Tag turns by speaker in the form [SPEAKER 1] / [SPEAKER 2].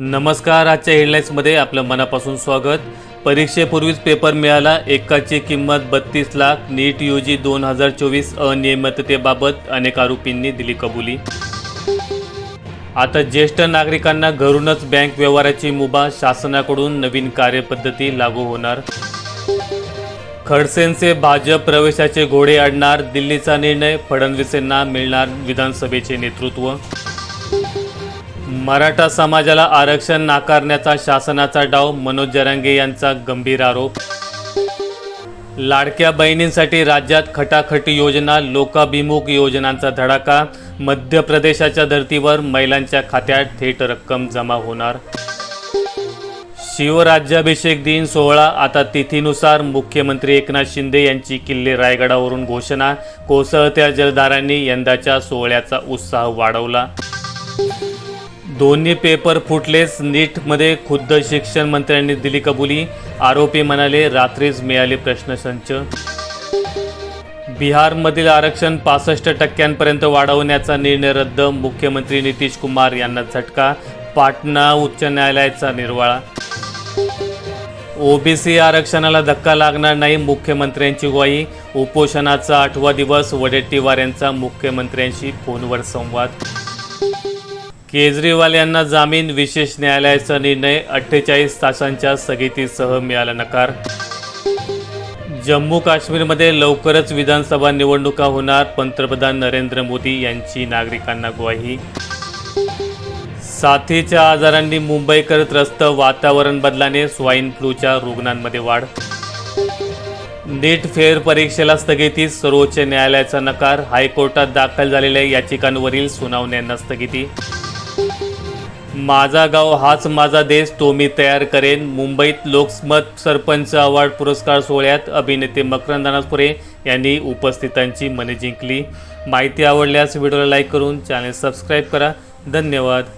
[SPEAKER 1] नमस्कार आजच्या हेडलाईन्समध्ये आपलं मनापासून स्वागत. परीक्षेपूर्वीच पेपर मिळाला. एकाची किंमत बत्तीस लाख नीट यू जी दोन हजार चोवीस अनियमिततेबाबत अनेक आरोपींनी दिली कबुली. आता ज्येष्ठ नागरिकांना घरूनच बँक व्यवहाराची मुभा शासनाकडून नवीन कार्यपद्धती लागू होणार. खडसेंचे भाजप प्रवेशाचे घोडे आडणार दिल्लीचा निर्णय फडणवीसेंना मिळणार विधानसभेचे नेतृत्व. मराठा समाजाला आरक्षण नाकारण्याचा शासनाचा डाव मनोज जरांगे यांचा गंभीर आरोप. लाडक्या बहिणींसाठी राज्यात खटाखटी योजना लोकाभिमुख योजनांचा धडाका मध्य प्रदेशाच्या धर्तीवर महिलांच्या खात्यात थेट रक्कम जमा होणार. शिवराज्याभिषेक दिन सोहळा आता तिथीनुसार मुख्यमंत्री एकनाथ शिंदे यांची किल्ले रायगडावरून घोषणा कोसळत्या जलदारांनी यंदाच्या सोहळ्याचा उत्साह वाढवला. दोन्ही पेपर फुटलेच नीटमध्ये खुद्द शिक्षण मंत्र्यांनी दिली कबुली. आरोपी म्हणाले रात्रीच मिळाले प्रश्नसंच. बिहारमधील आरक्षण पासष्ट टक्क्यांपर्यंत वाढवण्याचा निर्णय रद्द मुख्यमंत्री नितीश कुमार यांना झटका पाटणा उच्च न्यायालयाचा निर्वाळा. ओबीसी आरक्षणाला धक्का लागणार नाही मुख्यमंत्र्यांची ग्वाही. उपोषणाचा आठवा दिवस वडेट्टीवार यांचा मुख्यमंत्र्यांशी फोनवर संवाद. केजरीवाल यांना जामीन विशेष न्यायालयाचा निर्णय अठ्ठेचाळीस तासांच्या स्थगितीसह मिळाला नकार. जम्मू काश्मीरमध्ये लवकरच विधानसभा निवडणुका होणार पंतप्रधान नरेंद्र मोदी यांची नागरिकांना ग्वाही. साथीच्या आजारांनी मुंबईकर त्रस्त वातावरण बदलाने स्वाईन फ्लूच्या रुग्णांमध्ये वाढ. नीट फेर परीक्षेला स्थगिती सर्वोच्च न्यायालयाचा नकार हायकोर्टात दाखल झालेल्या याचिकांवरील सुनावण्यांना स्थगिती. माझा गाव हाच माझा देश तो मी तयार करेन. मुंबईत लोकमत सरपंच अवॉर्ड पुरस्कार सोहळ्यात अभिनेते मकरंद अनासपुरे यांनी उपस्थितांची मने जिंकली. माहिती आवडल्यास व्हिडिओला लाईक करून चॅनल सबस्क्राईब करा. धन्यवाद.